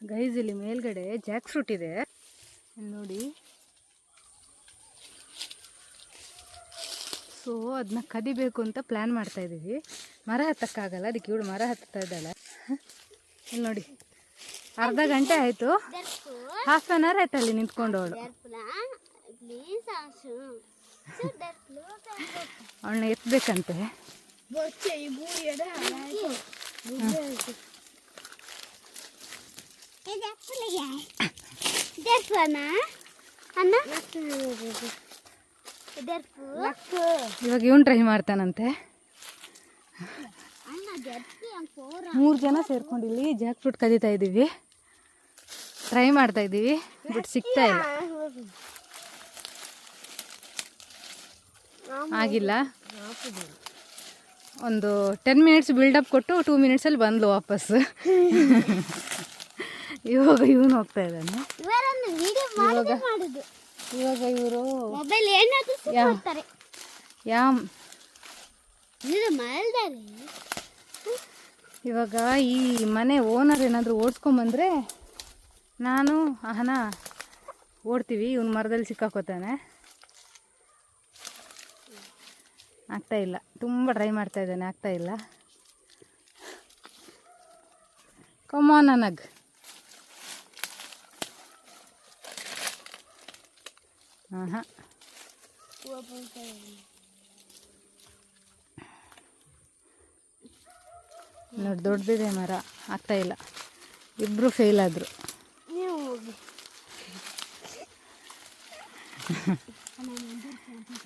Guys, ಇಲ್ಲಿ ಮೇಲ್ಗಡೆ Jack fruit ಇದೆ. ನೋಡಿ. ಸೊ ಅದನ್ನ ಕದಿಬೇಕು ಅಂತ ಪ್ಲ್ಯಾನ್ ಮಾಡ್ತಾ ಇದ್ದೀವಿ ಮರ ಹತ್ತಕ್ಕಾಗಲ್ಲ, ಅದಕ್ಕೆ ಇವಳು ಮರ ಹತ್ತಾ ಇದ್ದಾಳೆ. ಇಲ್ಲಿ ನೋಡಿ. ಅರ್ಧ ಗಂಟೆ ಆಯಿತು. ಹಾಫ್ ಆನ್ ಅವರ್ ಆಯ್ತು ಅಲ್ಲಿ ನಿಂತ್ಕೊಂಡು ಅವಳು. ಅವಳನ್ನ ಎತ್ತಬೇಕಂತೆ ಇವಾಗ ಇವನ್ ಟ್ರೈ ಮಾಡ್ತಾನಂತೆ. ಮೂರು ಜನ ಸೇರ್ಕೊಂಡು ಇಲ್ಲಿ ಜಾಕ್ ಫ್ರೂಟ್ ಕದೀತಾ ಇದ್ದೀವಿ. ಟ್ರೈ ಮಾಡ್ತಾ ಇದ್ದೀವಿ ಬಟ್ ಸಿಗ್ತಾ ಇಲ್ಲ. ಆಗಿಲ್ಲ. ಒಂದು ಟೆನ್ ಮಿನಿಟ್ಸ್ ಬಿಲ್ಡಪ್ ಕೊಟ್ಟು ಟೂ ಮಿನಿಟ್ಸಲ್ಲಿ ಬಂದ್ಲು ವಾಪಸ್ ಇವಾಗ ಇವನು ಹೋಗ್ತಾ ಇದ್ದಾನೆ. ಇವಾಗ ಇವಾಗ ಇವರು ಮೊಬೈಲ್ ಏನಾದ್ರು ಯಾ- ಮಾಡ್ತಾರೆ. ಯಾ ಇದು ಮಲ್ದಾರೆ. ಇವಾಗ ಈ ಮನೆ ಓನರ್ ಏನಾದರೂ ಓಡಿಸ್ಕೊಂಬಂದ್ರೆ ನಾನು ಅಹನ ಓಡ್ತೀವಿ. ಇವನು ಮರದಲ್ಲಿ ಸಿಕ್ಕಾಕೋತಾನೆ. ಆಗ್ತಾ ಇಲ್ಲ. ತುಂಬ ಟ್ರೈ ಮಾಡ್ತಾ ಇದ್ದಾನೆ. ಆಗ್ತಾ ಇಲ್ಲ. ಕಮಾನ್ ನನಗ್ ಹಾಂ ನೋಡಿ ದೊಡ್ಡದಿದೆ ಮರ. ಆಗ್ತಾ ಇಲ್ಲ. ಇಬ್ಬರು ಫೇಲ್ ಆದರು.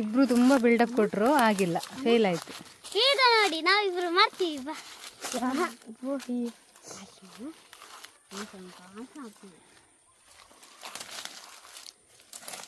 ಇಬ್ರು ತುಂಬ ಬಿಲ್ಡಪ್ ಕೊಟ್ಟರು ಆಗಿಲ್ಲ. ಫೇಲ್ ಆಯಿತು. ಈಗ ನೋಡಿ ನಾವಿಬ್ರು ಮಾಡ್ತೀವಿ ಬಾ.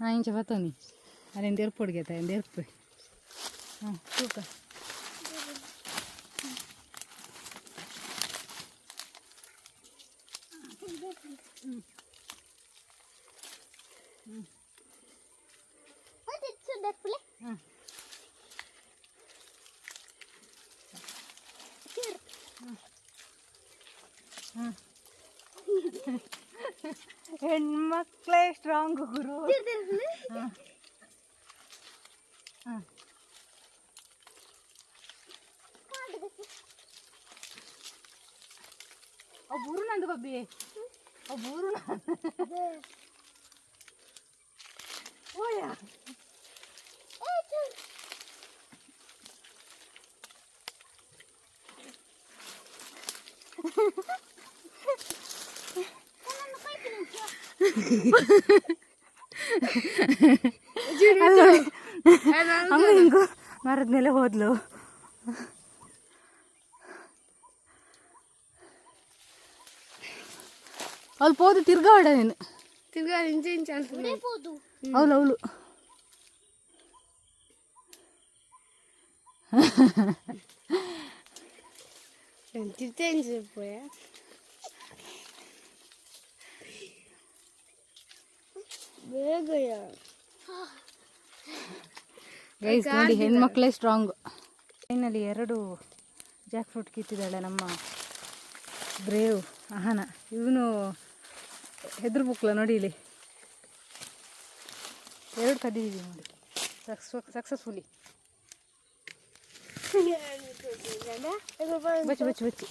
आईंच्या भातांनी हांवें देरपोट घेता हांवें देरपोट हां तुका Mm-hmm. ಹೆಣ್ಮಕ್ಳೇ ಸ್ಟ್ರಾಂಗ್ ಗುರು ಬೂರು ನಂದು ಬಬ್ಬಿ ಬೂರು ಓಯ ಅಮ್ಮ ಹಿಂಗು ಮರದ ಮೇಲೆ ಹೋದ್ಲು ಅಲ್ಲಿ ಹೋದು ತಿರ್ಗಾ ಹೊಡ ನೀನು ತಿರ್ಗಾ ಇಂಚೆ ಇಂಚೆ ಅಂತ పోదు ಅವಳು ಅವಳು తిరితే ఏం ಗೈಸ್ ನೋಡಿ ಹೆಣ್ಮಕ್ಳೇ ಸ್ಟ್ರಾಂಗ್ ಫೈನಲಿ ಎರಡು ಜಾಕ್ ಫ್ರೂಟ್ ಕಿತ್ತಿದ್ದಾಳೆ ನಮ್ಮ ಬ್ರೇವ್ ಅಹನ. ಇವನು ಹೆದ್ರು ಬುಕ್ಲ ನೋಡಿ ಇಲ್ಲಿ. ಎರಡು ಕದಿದ್ದೀವಿ ನೋಡಿ. ಸಕ್ಸ್ ಸಕ್ಸಸ್ಫುಲಿ ಬಚ್ಚಿ ಬಚ್ಚಿ ಬಚ್ಚಿ.